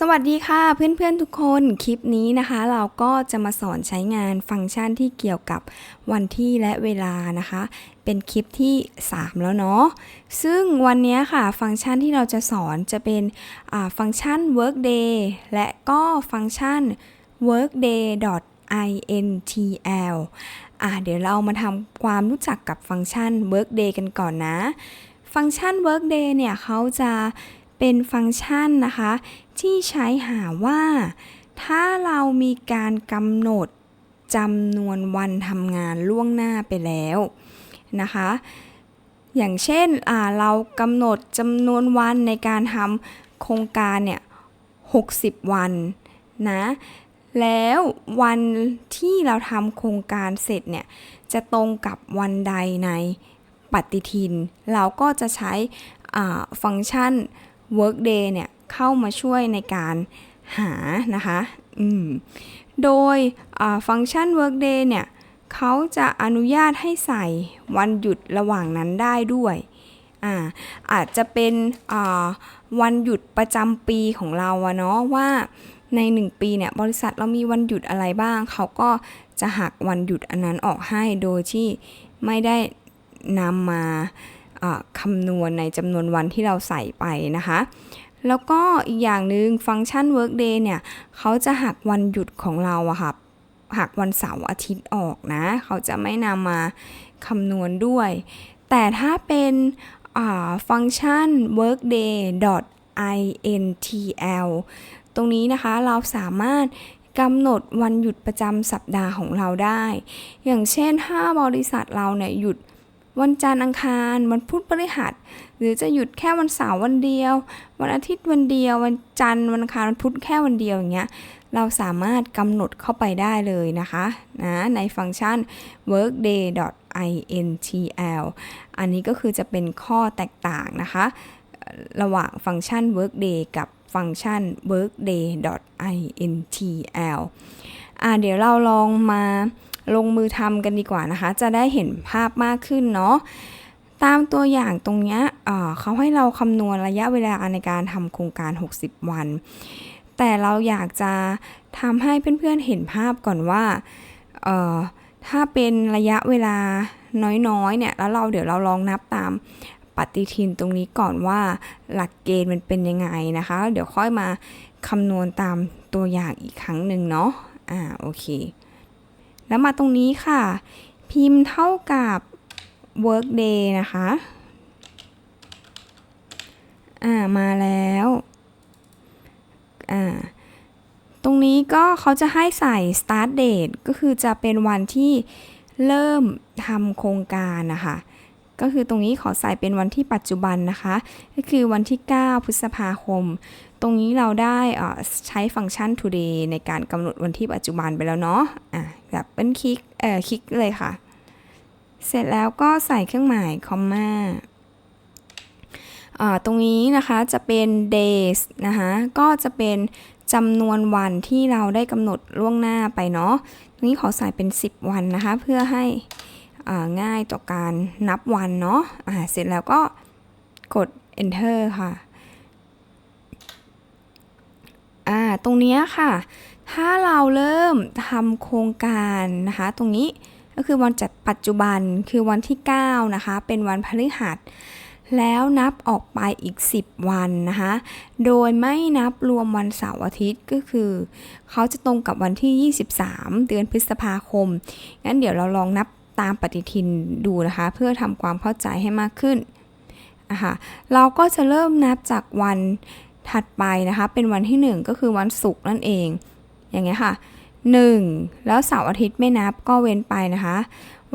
สวัสดีค่ะเพื่อนๆทุกคนคลิปนี้นะคะ เราก็จะมาสอนใช้งานฟังก์ชันที่เกี่ยวกับวันที่และเวลานะคะ เป็นคลิปที่ 3 แล้วเนาะซึ่งวันนี้ค่ะ ฟังก์ชันที่เราจะสอนจะเป็นฟังก์ชัน workday และก็ฟังก์ชัน workday.intl อะเดี๋ยวเรามาทำความรู้จักกับฟังก์ชัน workday กันก่อนนะ ฟังก์ชัน workday เนี่ยเขาจะ เป็นฟังก์ชันนะคะ ที่ใช้หาว่า ถ้าเรามีการกำหนดจำนวนวันทำงานล่วงหน้าไปแล้วนะคะ อย่างเช่นเรากำหนดจำนวนวันในการทำโครงการเนี่ย 60 วันนะแล้ววันที่เราทำโครงการเสร็จเนี่ย จะตรงกับวันใดในปฏิทิน เราก็จะใช้ฟังก์ชัน workday เนี่ยเข้ามาช่วยในการหานะคะโดยฟังก์ชัน workday เนี่ยเขาจะอนุญาตให้ใส่วันหยุดระหว่างนั้นได้ด้วยอาอาจจะเป็นวันหยุดประจำปีของเราอะเนาะว่าใน 1 ปีเนี่ยบริษัทเรามีวันหยุดอะไรบ้าง เขาก็จะหักวันหยุดอันนั้นออกให้โดยที่ไม่ได้นำมา คำนวณในจำนวนวันที่เราใส่ไปนะคะ แล้วก็อีกอย่างหนึ่งฟังก์ชัน workday เนี่ยเขาจะหักวันหยุดของเราอะค่ะหักวันเสาร์อาทิตย์ออกนะ เขาจะไม่นำมาคำนวณด้วย แต่ถ้าเป็นฟังก์ชัน workday.intl ตรงนี้นะคะเราสามารถกำหนดวันหยุดประจำสัปดาห์ของเราได้ อย่างเช่นถ้าบริษัทเราเนี่ยหยุด วันจันทร์อังคาร วันพุธพฤหัส หรือจะหยุดแค่วันเสาร์วันเดียว วันอาทิตย์วันเดียว วันจันทร์วันอังคารวันพุธแค่วันเดียวอย่างเงี้ยเราสามารถกำหนดเข้าไปได้เลยนะคะนะในฟังก์ชัน workday.intl อันนี้ก็คือจะเป็นข้อแตกต่างนะคะ ระหว่างฟังก์ชัน workday กับฟังก์ชัน workday.intl อ่าเดี๋ยวเราลองมา ลงมือทำกันดีกว่านะคะ จะได้เห็นภาพมากขึ้นเนาะตามตัวอย่างตรงนี้เขาให้เราคำนวณระยะเวลาในการทำโครงการ 60 วัน แต่เราอยากจะทำให้เพื่อนๆเห็นภาพก่อนว่าถ้าเป็นระยะเวลาน้อยๆเนี่ยแล้วเราเดี๋ยวเราลองนับตามปฏิทินตรงนี้ก่อนว่าหลักเกณฑ์มันเป็นยังไงนะคะ เดี๋ยวค่อยมาคำนวณตามตัวอย่างอีกครั้งหนึ่งเนาะอ่าโอเค แล้วมาตรงนี้ค่ะ พิมพ์เท่ากับ workday นะคะ อ่า มาแล้ว อ่า ตรงนี้ก็เขาจะให้ใส่ start date ก็คือจะเป็นวันที่เริ่มทำโครงการนะคะ ก็คือตรงนี้ขอใส่เป็นวันที่ปัจจุบันนะคะ ก็คือวันที่ 9 พฤษภาคม ตรงนี้เราได้ใช้ฟังก์ชัน today ในการกำหนดวันที่ปัจจุบันไปแล้วเนาะอะ แบบเป็นคลิกเอ่อคลิกเลยค่ะ เสร็จแล้วก็ใส่เครื่องหมายคอมมาตรงนี้นะคะจะเป็น days นะคะก็จะเป็นจำนวนวันที่เราได้กำหนดล่วงหน้าไปเนาะตรงนี้ขอใส่เป็น 10 วันนะคะ เพื่อให้ง่ายต่อการนับวันเนาะะเสร็จแล้วก็กด enter ค่ะอ่าตรงนี้ค่ะ ถ้าเราเริ่มทำโครงการนะคะ ตรงนี้ก็คือวันจัดปัจจุบันคือวันที่ 9 นะคะ เป็นวันพฤหัส แล้วนับออกไปอีก 10 วันนะคะ โดยไม่นับรวมวันเสาร์อาทิตย์ก็คือ เขาจะตรงกับวันที่ 23 เดือนพฤษภาคม งั้นเดี๋ยวเราลองนับตามปฏิทินดูนะคะ เพื่อทำความเข้าใจให้มากขึ้นนะคะเราก็จะเริ่มนับจากวันถัดไปนะคะ เป็นวันที่ 1 ก็คือวันศุกร์นั่นเอง อย่างเงี้ยค่ะ 1 แล้วเสาร์อาทิตย์ไม่นับก็เว้นไปนะคะ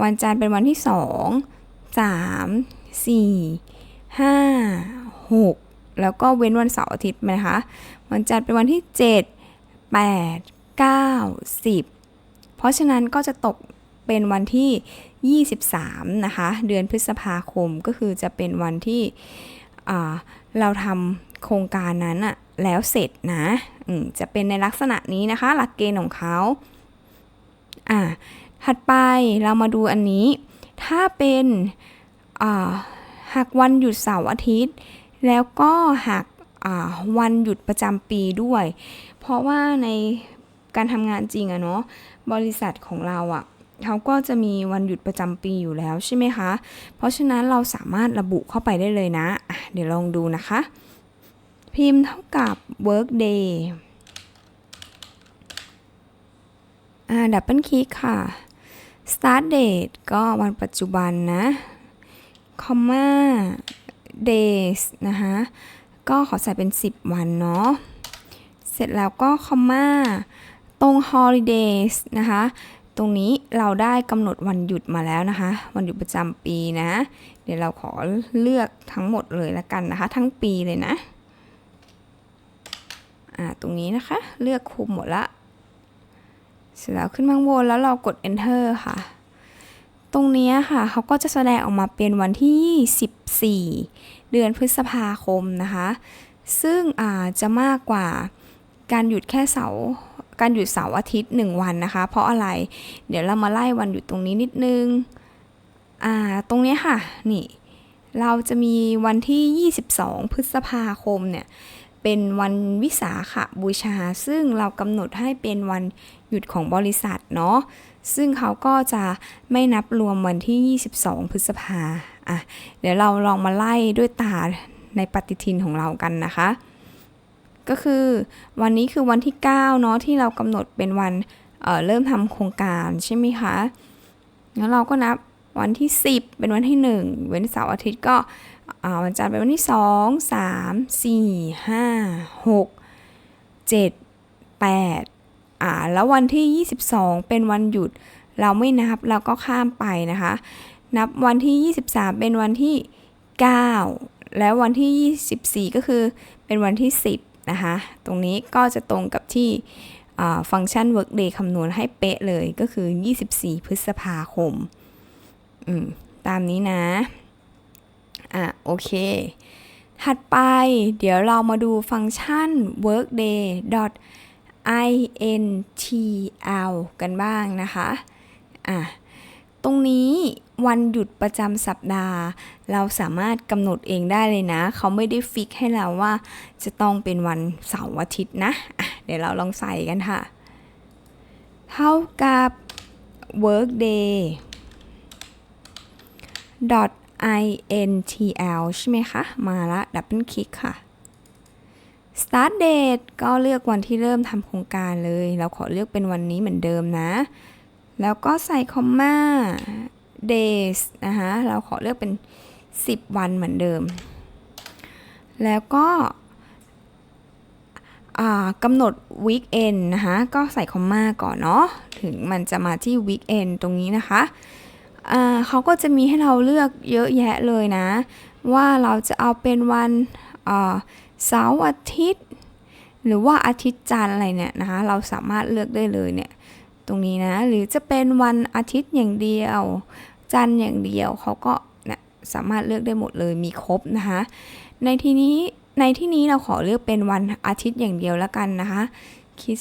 วันจันทร์เป็นวันที่ 2 3 4 5 6 แล้วก็เว้นวันเสาร์อาทิตย์นะคะ วันจันทร์เป็นวันที่ 7 8 9 10 เพราะฉะนั้นก็จะตกเป็นวันที่ 23 นะคะ เดือนพฤษภาคมก็คือจะเป็นวันที่เราทำโครงการนั้นอะแล้วเสร็จนะ จะเป็นในลักษณะนี้นะคะ หลักเกณฑ์ของเขาอ่าถัดไปเรามาดูอันนี้ ถ้าเป็นหักวันหยุดเสาร์อาทิตย์ แล้วก็หักอ่าวันหยุดประจำปีด้วย เพราะว่าในการทำงานจริงอะเนาะบริษัทของเราอะเขาก็จะมีวันหยุดประจำปีอยู่แล้วใช่ไหมคะ เพราะฉะนั้นเราสามารถระบุเข้าไปได้เลยนะะเดี๋ยวลองดูนะคะ พิมพ์เท่ากับ work day อ่าดับเบิลคลิกค่ะ start date ก็วันปัจจุบันนะ comma days นะคะก็ขอใส่เป็น 10 วันเนาะ เสร็จแล้วก็ comma ตรง holidays นะคะ ตรงนี้เราได้กำหนดวันหยุดมาแล้วนะคะ วันหยุดประจำปีนะ เดี๋ยวเราขอเลือกทั้งหมดเลยละกันนะคะ ทั้งปีเลยนะ อ่าตรงนี้นะคะ เลือกคุมหมดละ เสร็จแล้วขึ้นมาข้างบนแล้วเรากด enter ค่ะ ตรงนี้ค่ะเขาก็จะแสดงออกมาเป็นวันที่ 14 เดือนพฤษภาคมนะคะ ซึ่งอาจะมากกว่าการหยุดแค่เสาการหยุดเสาร์อาทิตย์ 1 วันนะคะ เพราะอะไร เดี๋ยวเรามาไล่วันหยุดตรงนี้นิดนึง อ่า ตรงนี้ค่ะ นี่ เราจะมีวันที่ 22 พฤษภาคมเนี่ย เป็นวันวิสาขบูชา ซึ่งเรากำหนดให้เป็นวันหยุดของบริษัทเนาะซึ่งเขาก็จะไม่นับรวมวันที่ 22 พฤษภาอะเดี๋ยวเราลองมาไล่ด้วยตาในปฏิทินของเรากันนะคะ ก็คือวันนี้คือวันที่ 9 เนาะที่เรากำหนดเป็นวันเเริ่มทำโครงการใช่ไหมคะงั้นเราก็นับวันที่ 10 เป็นวันที่ 1 เว้นเสาร์อาทิตย์ก็ วันจันทร์เป็นวันที่2 3 4 5 6 7 8อ่าแล้ววันที่ 22 เป็นวันหยุด เราไม่นับเราก็ข้ามไปนะคะ นับวันที่ 23 เป็นวันที่ 9 แล้ววันที่ 24 ก็คือเป็นวันที่ 10 นะคะ ตรงนี้ก็จะตรงกับที่ฟังก์ชัน workday คำนวณให้เป๊ะเลยก็คือ 24 พฤษภาคม ตามนี้นะ อะโอเค ถัดไปเดี๋ยวเรามาดูฟังก์ชัน workday intl กันบ้างนะคะอะตรงนี้วันหยุดประจำสัปดาห์ เราสามารถกำหนดเองได้เลยนะ เขาไม่ได้ฟิกให้เราว่าจะต้องเป็นวันเสาร์อาทิตย์นะะเดี๋ยวเราลองใส่กันค่ะ เท่ากับ workday intl ใช่ไหมคะ มาละดับเบิลคลิกค่ะ start date ก็เลือกวันที่เริ่มทำโครงการเลย เราขอเลือกเป็นวันนี้เหมือนเดิมนะ แล้วก็ใส่คอมมา days นะคะเราขอเลือกเป็น 10 วันเหมือนเดิม แล้วก็กำหนด weekend นะคะ ก็ใส่คอมมาก่อนเนาะ ถึงมันจะมาที่ weekend ตรงนี้นะคะ เขาก็จะมีให้เราเลือกเยอะแยะเลยนะ ว่าเราจะเอาเป็นวันเสาร์อาทิตย์ หรือว่าอาทิตย์จันทร์อะไรเนี่ยนะคะเราสามารถเลือกได้เลยเนี่ยตรงนี้นะหรือจะเป็นวันอาทิตย์อย่างเดียว จันทร์อย่างเดียวเขาก็เนี่ยสามารถเลือกได้หมดเลยมีครบนะคะในที่นี้ในที่นี้เราขอเลือกเป็นวันอาทิตย์อย่างเดียวแล้วกันนะคะ คิด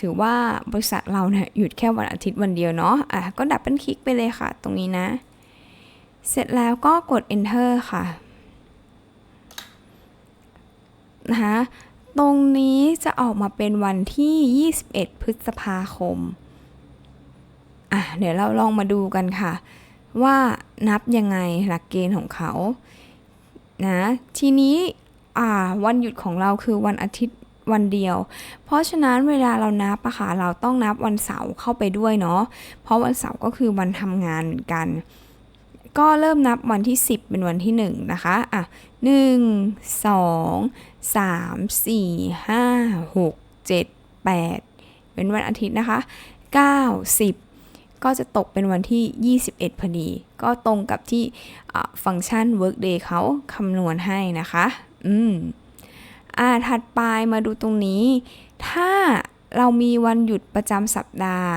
ถือว่าบริษัทเราเนี่ยหยุดแค่วันอาทิตย์วันเดียวเนาะอะก็ดับเบิลคลิกไปเลยค่ะ ตรงนี้นะ เสร็จแล้วก็กด enter ค่ะนะคะตรงนี้จะออกมาเป็นวันที่ 21 พฤษภาคม อะ เดี๋ยวเราลองมาดูกันค่ะ ว่านับยังไงหลักเกณฑ์ของเขา นะ ทีนี้ อ่า วันหยุดของเราคือวันอาทิตย์ วันเดียว เพราะฉะนั้นเวลาเรานับอะค่ะเราต้องนับวันเสาร์เข้าไปด้วยเนาะเพราะวันเสาร์ก็คือวันทำงานเหมือนกัน ก็เริ่มนับวันที่ 10 เป็นวันที่ 1 นะคะอะ1 2 3 4 5 6 7 8 เป็นวันอาทิตย์นะคะ 9 10ก็จะตกเป็นวันที่ 21 พอดี ก็ตรงกับที่ฟังก์ชัน workday เขาคำนวณให้นะคะ อืม อ่าถัดไปมาดูตรงนี้ ถ้าเรามีวันหยุดประจำสัปดาห์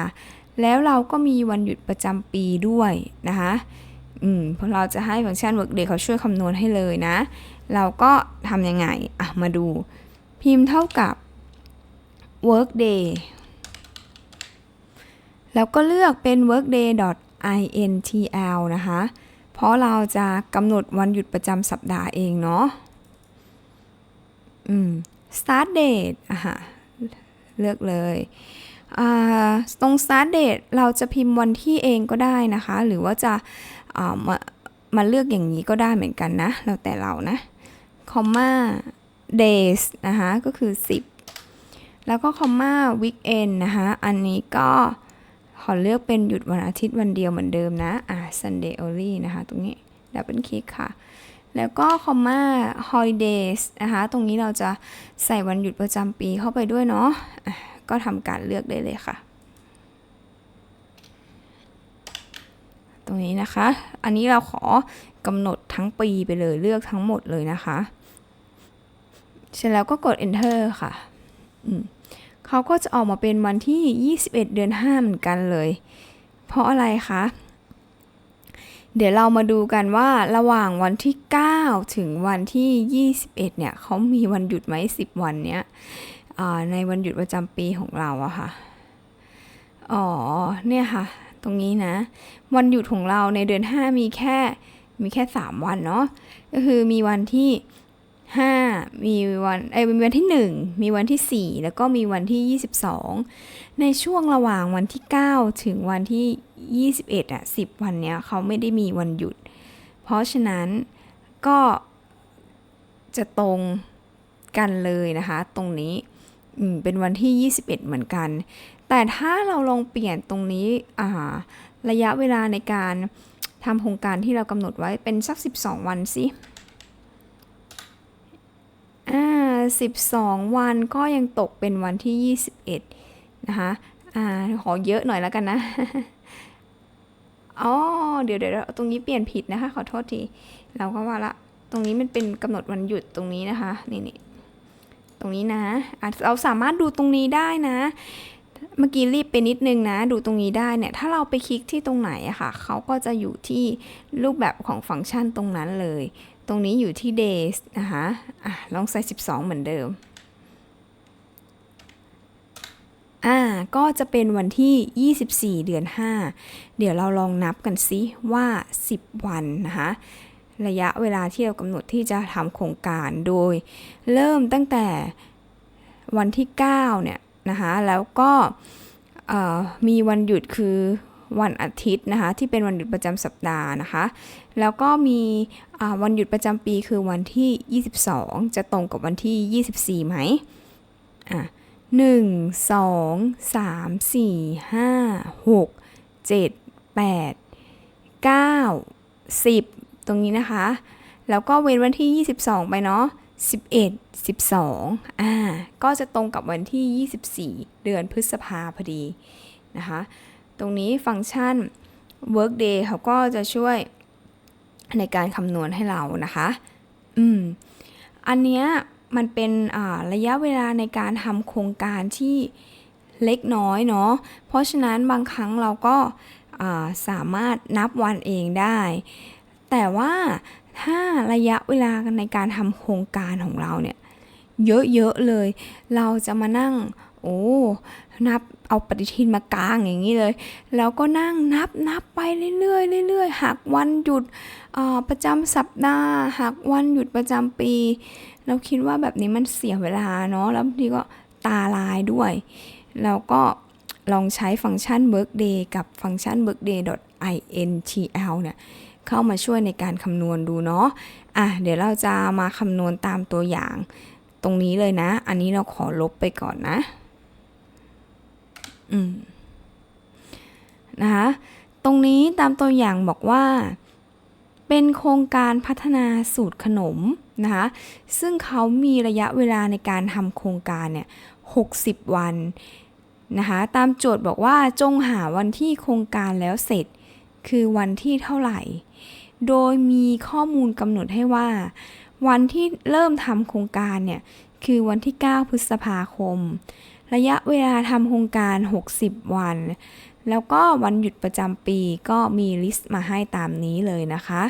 แล้วเราก็มีวันหยุดประจำปีด้วยนะคะอืมพเราจะให้ฟังก์ชัน workday เขาช่วยคำนวณให้เลยนะ เราก็ทำยังไง อะ มาดู พิมพ์เท่ากับ workday แล้วก็เลือกเป็น workday.intl นะคะ เพราะเราจะกำหนดวันหยุดประจำสัปดาห์เองเนาะ อืม start date อะฮะเลือกเลยตรง start date เราจะพิมพ์วันที่เองก็ได้นะคะ หรือว่าจะามามาเลือกอย่างนี้ก็ได้เหมือนกันนะ แล้วแต่เรานะ comma days นะคะก็คือ 10 แล้วก็ comma weekend นะคะอันนี้ก็ขอเลือกเป็นหยุดวันอาทิตย์วันเดียวเหมือนเดิมนะ อ่า Sunday only นะคะ ตรงนี้ double click ค่ะ แล้วก็ comma holidays นะคะ ตรงนี้เราจะใส่วันหยุดประจำปีเข้าไปด้วยเนาะก็ทำการเลือกได้เลยค่ะ ตรงนี้นะคะ อันนี้เราขอกำหนดทั้งปีไปเลยเลือกทั้งหมดเลยนะคะ เสร็จแล้วก็กด enter ค่ะเขาก็จะออกมาเป็นวันที่ 21 เดือน 5 เหมือนกันเลย เพราะอะไรคะ เดี๋ยวเรามาดูกันว่าระหว่างวันที่ 9 ถึงวันที่ 21 เนี่ยเขามีวันหยุดไหม10 วันเนี้ยในวันหยุดประจำปีของเราอะค่ะ อ๋อ เนี่ยค่ะ ตรงนี้นะ วันหยุดของเราในเดือน 5 มีแค่มีแค่ 3 วันเนาะ ก็คือมีวันที่ 5 มีวัน เอ้ยมีวันที่ 1 มีวันที่ 4 แล้วก็มีวันที่ 22 ในช่วงระหว่างวันที่ 9 ถึงวันที่ 21 อะ 10 วันเนี้ยเขาไม่ได้มีวันหยุด เพราะฉะนั้นก็จะตรงกันเลยนะคะ ตรงนี้เป็นวันที่ 21 เหมือนกัน แต่ถ้าเราลองเปลี่ยนตรงนี้อ่าระยะเวลาในการทำโครงการที่เรากำหนดไว้เป็นสัก 12 วันสิอ่า12 วันก็ยังตกเป็นวันที่ 21 นะคะอ่าขอเยอะหน่อยแล้วกันนะอ๋อเดี๋ยวเดี๋ยวตรงนี้เปลี่ยนผิดนะคะ ขอโทษที เราก็ว่าละ ตรงนี้มันเป็นกำหนดวันหยุดตรงนี้นะคะ นี่นี่ตรงนี้นะอะเราสามารถดูตรงนี้ได้นะ เมื่อกี้รีบไปนิดนึงนะ ดูตรงนี้ได้เนี่ย ถ้าเราไปคลิกที่ตรงไหนอะค่ะ เขาก็จะอยู่ที่รูปแบบของฟังก์ชันตรงนั้นเลย ตรงนี้อยู่ที่ days นะคะ อะ ลองใส่ 12 เหมือนเดิม อ่าก็จะเป็นวันที่ 24 เดือน 5 เดี๋ยวเราลองนับกันซิว่า 10 วันนะคะระยะเวลาที่เรากำหนดที่จะทำโครงการโดย เริ่มตั้งแต่วันที่ 9 เนี่ยนะคะแล้วก็มีวันหยุดคือวันอาทิตย์นะคะที่เป็นวันหยุดประจำสัปดาห์นะคะแล้วก็มีวันหยุดประจำปีคือวันที่ 22 จะตรงกับวันที่ 24 ไหมอะ หนึ่งสองสามสี่ห้าหกเจ็ดแปดเก้าสิบตรงนี้นะคะ แล้วก็เว้นวันที่ 22 ไปเนาะ11 12อ่าก็จะตรงกับวันที่ 24 เดือนพฤษภาพอดีนะคะ ตรงนี้ฟังก์ชัน workday เขาก็จะช่วยในการคำนวณให้เรานะคะ อืม อันเนี้ย มันเป็นระยะเวลาในการทำโครงการที่เล็กน้อยเนาะ เพราะฉะนั้นบางครั้งเราก็สามารถนับวันเองได้ แต่ว่าถ้าระยะเวลาในการทำโครงการของเราเนี่ยเยอะๆเลย เราจะมานั่งโอ้นับเอาปฏิทินมากลางอย่างนี้เลย แล้วก็นั่งนับนับไปเรื่อยๆเรื่อยๆหักวันหยุดประจำสัปดาห์หักวันหยุดประจำปี เราคิดว่าแบบนี้มันเสียเวลาเนาะแล้วบางทีก็ตาลายด้วย แล้วก็ลองใช้ฟังก์ชัน workday กับฟังก์ชัน workday.intl เนี่ยเข้ามาช่วยในการคำนวณดูเนาะอะเดี๋ยวเราจะมาคำนวณตามตัวอย่างตรงนี้เลยนะ อันนี้เราขอลบไปก่อนนะ อืม นะคะ ตรงนี้ตามตัวอย่างบอกว่า เป็นโครงการพัฒนาสูตรขนมนะคะซึ่งเขามีระยะเวลาในการทำโครงการเนี่ย 60 วันนะคะตามโจทย์บอกว่าจงหาวันที่โครงการแล้วเสร็จ คือวันที่เท่าไหร่ โดยมีข้อมูลกำหนดให้ว่า วันที่เริ่มทำโครงการเนี่ย คือวันที่ 9 พฤษภาคม ระยะเวลาทำโครงการ 60 วัน แล้วก็วันหยุดประจำปีก็มีลิสต์มาให้ตามนี้เลยนะคะ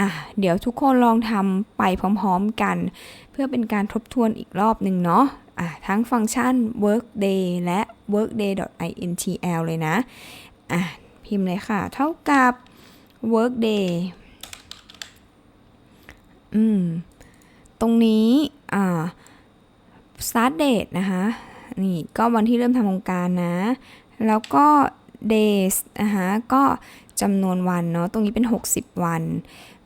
อะเดี๋ยวทุกคนลองทำไปพร้อมๆกัน เพื่อเป็นการทบทวนอีกรอบหนึ่งเนาะอะทั้งฟังก์ชัน workday และ workday.intl เลยนะอะพิมพ์เลยค่ะ เท่ากับ workday อืม ตรงนี้อ่า start date นะคะ นี่ก็วันที่เริ่มทำโครงการนะ แล้วก็ days นะคะก็จำนวนวันเนาะตรงนี้เป็น 60 วัน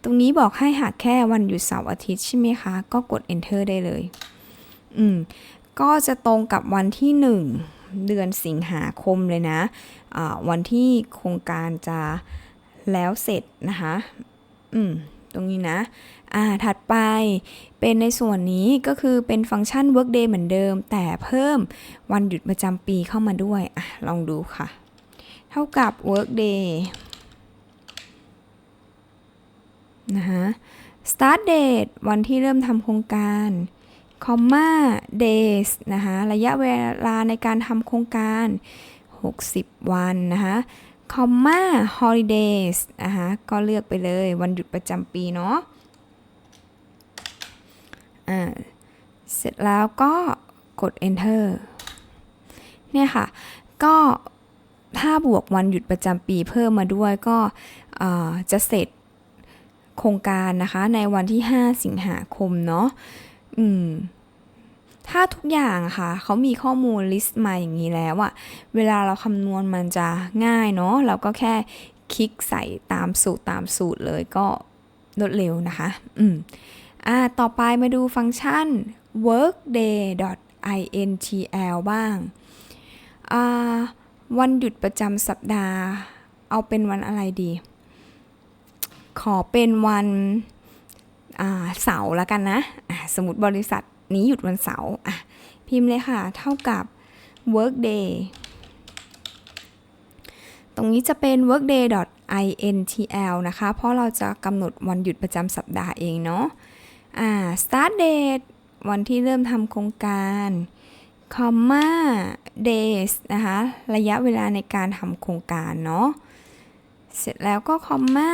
ตรงนี้บอกให้หากแค่วันหยุดเสาร์อาทิตย์ใช่ไหมคะ ก็กด enter ได้เลย อืม ก็จะตรงกับวันที่ 1 เดือนสิงหาคมเลยนะะวันที่โครงการจะแล้วเสร็จนะคะ อืม ตรงนี้นะ อ่าถัดไปเป็นในส่วนนี้ก็คือเป็นฟังก์ชัน workday เหมือนเดิม แต่เพิ่มวันหยุดประจำปีเข้ามาด้วยอะลองดูค่ะ เท่ากับ workday นะคะ start date วันที่เริ่มทำโครงการ comma days นะคะระยะเวลาในการทำโครงการ 60 วันนะคะ comma holidays นะคะก็เลือกไปเลยวันหยุดประจำปีเนาะ อ่าเสร็จแล้วก็กด enter เนี่ยค่ะ ก็ถ้าบวกวันหยุดประจำปีเพิ่มมาด้วยก็จะเสร็จโครงการนะคะในวันที่ 5 สิงหาคมเนาะอืมถ้าทุกอย่างค่ะเขามีข้อมูลลิสต์มาอย่างนี้แล้วอะเวลาเราคำนวณมันจะง่ายเนาะเราก็แค่คลิกใส่ตามสูตรตามสูตรเลยก็รวดเร็วนะคะ อืม อ่าต่อไปมาดูฟังก์ชัน workday.intl บ้างอ่าวันหยุดประจำสัปดาห์ เอาเป็นวันอะไรดี ขอเป็นวันเสาร์ละกันนะะสมมติบริษัทนี้หยุดวันเสาร์พิมพ์เลยค่ะ เท่ากับ workday ตรงนี้จะเป็น workday.intl นะคะ เพราะเราจะกำหนดวันหยุดประจำสัปดาห์เองเนาะ อ่า start date วันที่เริ่มทำโครงการ comma days นะคะ ระยะเวลาในการทำโครงการเนาะ เสร็จแล้วก็ comma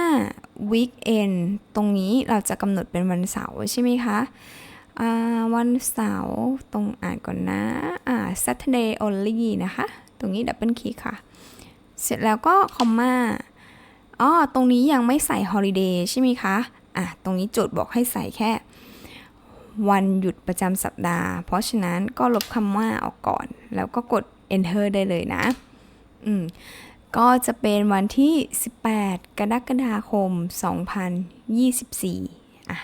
weekend ตรงนี้เราจะกำหนดเป็นวันเสาร์ใช่ไหมคะวันเสาร์ตรงอ่านก่อนนะ อ่า Saturday only นะคะ ตรงนี้ดับเบิลคลิกค่ะ เสร็จแล้วก็คอมมาอ๋อตรงนี้ยังไม่ใส่ holiday ใช่ไหมคะ อะ ตรงนี้โจทย์บอกให้ใส่แค่ วันหยุดประจำสัปดาห์ เพราะฉะนั้นก็ลบคำว่าออกก่อน แล้วก็กด enter ได้เลยนะ อืม ก็จะเป็นวันที่ 18 กรกฎาคม 2024 อะ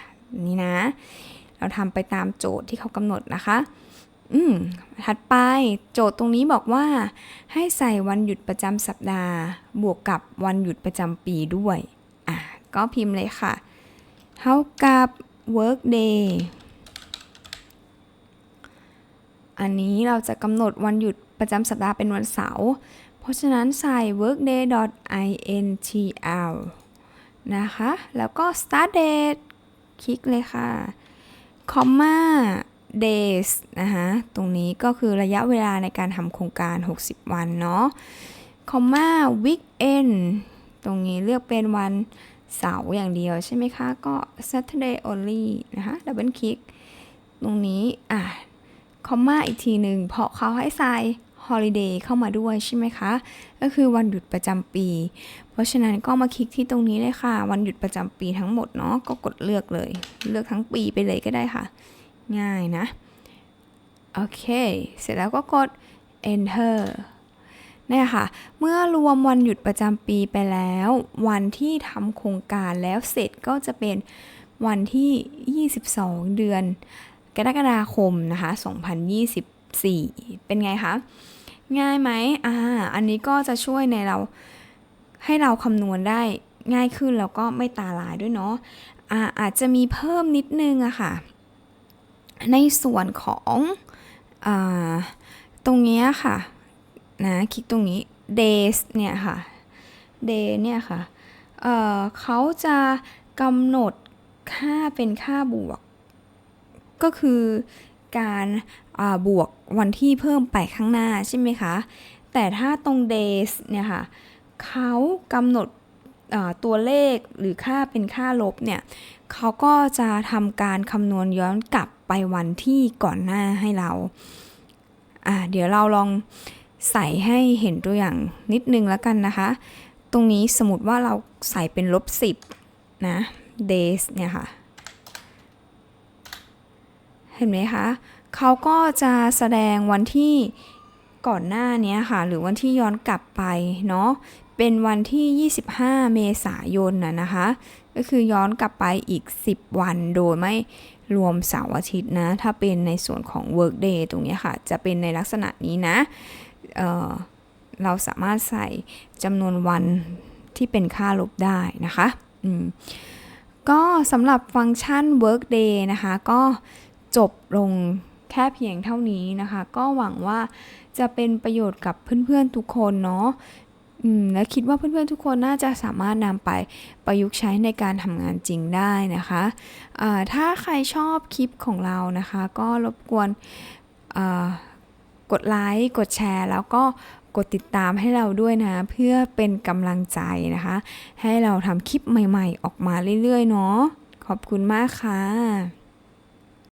นี่นะ เราทำไปตามโจทย์ที่เขากำหนดนะคะ อืม ถัดไปโจทย์ตรงนี้บอกว่า ให้ใส่วันหยุดประจำสัปดาห์ บวกกับวันหยุดประจำปีด้วย อะ ก็พิมพ์เลยค่ะ เท่ากับ work day อันนี้เราจะกำหนดวันหยุดประจำสัปดาห์เป็นวันเสาร์ เพราะฉะนั้นใส่ workday.intl นะคะ แล้วก็ start date คลิกเลยค่ะ comma days นะคะตรงนี้ก็คือระยะเวลาในการทำโครงการ 60 วันเนาะ comma weekend ตรงนี้เลือกเป็นวันเสาร์อย่างเดียวใช่ไหมคะ ก็ Saturday only นะคะ ดับเบิลคลิก ตรงนี้ อะ comma อีกทีหนึ่งเพราะเขาให้ใส่ holiday เข้ามาด้วยใช่ไหมคะ ก็คือวันหยุดประจำปี เพราะฉะนั้นก็มาคลิกที่ตรงนี้เลยค่ะ วันหยุดประจำปีทั้งหมดเนาะ ก็กดเลือกเลย เลือกทั้งปีไปเลยก็ได้ค่ะ ง่ายนะ โอเค เสร็จแล้วก็กด enter เนี่ยค่ะ เมื่อรวมวันหยุดประจำปีไปแล้ว วันที่ทำโครงการแล้วเสร็จก็จะเป็นวันที่ 22 เดือน กรกฎาคมนะคะ 2024 เป็นไงคะ ง่ายไหมอ่า อันนี้ก็จะช่วยในเราให้เราคำนวณได้ง่ายขึ้นแล้วก็ไม่ตาลายด้วยเนาะอ่าอาจจะมีเพิ่มนิดนึงอะค่ะ ในส่วนของอ่าตรงนี้ค่ะนะคลิกตรงนี้ days เนี่ยค่ะ day เนี่ยค่ะเเขาจะกำหนดค่าเป็นค่าบวก ก็คือการบวกวันที่เพิ่มไปข้างหน้าใช่ไหมคะ แต่ถ้าตรง days เนี่ยค่ะเขากำหนดตัวเลขหรือค่าเป็นค่าลบเนี่ยเขาก็จะทำการคำนวณย้อนกลับไปวันที่ก่อนหน้าให้เราเดี๋ยวเราลองใส่ให้เห็นตัวอย่างนิดนึงแล้วกันนะคะ ตรงนี้สมมติว่าเราใส่เป็นลบ 10 นะ days เนี่ยค่ะ เห็นไหมคะเขาก็จะแสดงวันที่ก่อนหน้านี้ค่ะ หรือวันที่ย้อนกลับไปเนาะเป็นวันที่ 25 เมษายนนะนะคะ ก็คือย้อนกลับไปอีก 10 วันโดยไม่รวมเสาร์อาทิตย์นะ ถ้าเป็นในส่วนของ workday ตรงนี้ค่ะ จะเป็นในลักษณะนี้นะเเราสามารถใส่จำนวนวันที่เป็นค่าลบได้นะคะ ก็สำหรับฟังก์ชัน workday นะคะ ก็ จบลงแค่เพียงเท่านี้นะคะ ก็หวังว่าจะเป็นประโยชน์กับเพื่อนๆทุกคนเนาะและคิดว่าเพื่อนๆทุกคนน่าจะสามารถนำไปประยุกต์ใช้ในการทำงานจริงได้นะคะอ่าถ้าใครชอบคลิปของเรานะคะ ก็รบกวนกดไลค์กดแชร์ แล้วก็กดติดตามให้เราด้วยนะ เพื่อเป็นกำลังใจนะคะ ให้เราทำคลิปใหม่ๆ ออกมาเรื่อยๆ เนาะขอบคุณมากค่ะ